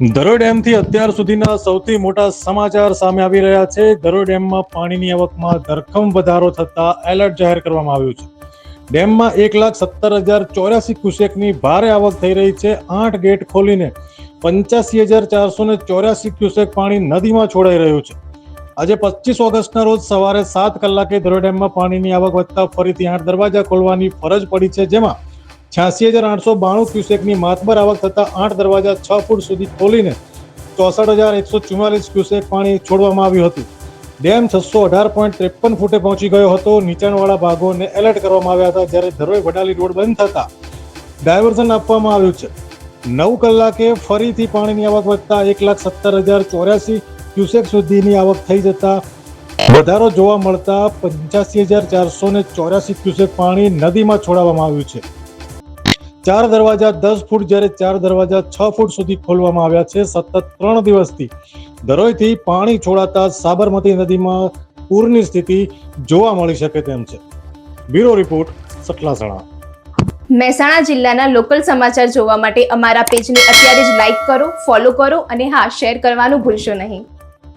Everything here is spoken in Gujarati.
ધરોઈ ડેમથી અત્યાર સુધીના સૌથી મોટા સમાચાર સામે આવી રહ્યા છે. ધરોઈ ડેમમાં પાણીની આવકમાં ધરખમ વધારો થતા એલર્ટ જાહેર કરવામાં આવ્યું છે. ડેમમાં એક લાખ સત્તર હજાર ચોર્યાસી ક્યુસેકની ભારે આવક થઈ રહી છે. આઠ ગેટ ખોલીને પંચ્યાસી હજાર ચારસો ને ચોર્યાસી ક્યુસેક પાણી નદીમાં છોડાઈ રહ્યું છે. આજે પચીસ ઓગસ્ટના રોજ સવારે સાત કલાકે ધરોઈ ડેમમાં પાણીની આવક વધતા ફરીથી આઠ દરવાજા ખોલવાની ફરજ પડી છે, જેમાં છ્યાસી હજાર આઠસો બાણું ક્યુસેકની માતબર આવક થતા આઠ દરવાજા છ ફૂટ સુધી ખોલીને ચોસઠ હજાર એકસો ચુમ્માલીસ ક્યુસેક પાણી છોડવામાં આવ્યું હતું. ડેમ છસો અઢાર પોઈન્ટ ત્રેપન ફૂટે પહોંચી ગયો હતો. નીચાણવાળા ભાગોને એલર્ટ કરવામાં આવ્યા હતા જ્યારે ધરોઈ વડાલી રોડ બંધ થતા ડાયવર્ઝન આપવામાં આવ્યું છે. નવ કલાકે ફરીથી પાણીની આવક વધતા એક લાખ સત્તર હજાર ચોર્યાસી ક્યુસેક સુધીની આવક થઈ જતા વધારો જોવા મળતા પંચ્યાસી હજાર ચારસો ને ચોર્યાસી ક્યુસેક પાણી નદીમાં છોડાવવામાં આવ્યું છે. ચાર દરવાજા દસ ફૂટ જ્યારે ચાર દરવાજા છ ફૂટ સુધી ખોલવામાં આવ્યા છે, સતત ત્રણ દિવસથી. ધરોઈથી પાણી છોડાતા સાબરમતી નદીમાં પૂરની સ્થિતિ જોવા મળી શકે તેમ છે. Bureau report, સટલાસણા. મહેસાણા જિલ્લાના લોકલ સમાચાર જોવા માટે અમારા પેજને અત્યારે જ લાઈક કરો, ફોલો કરો અને હા, શેર કરવાનું ભૂલશો નહીં.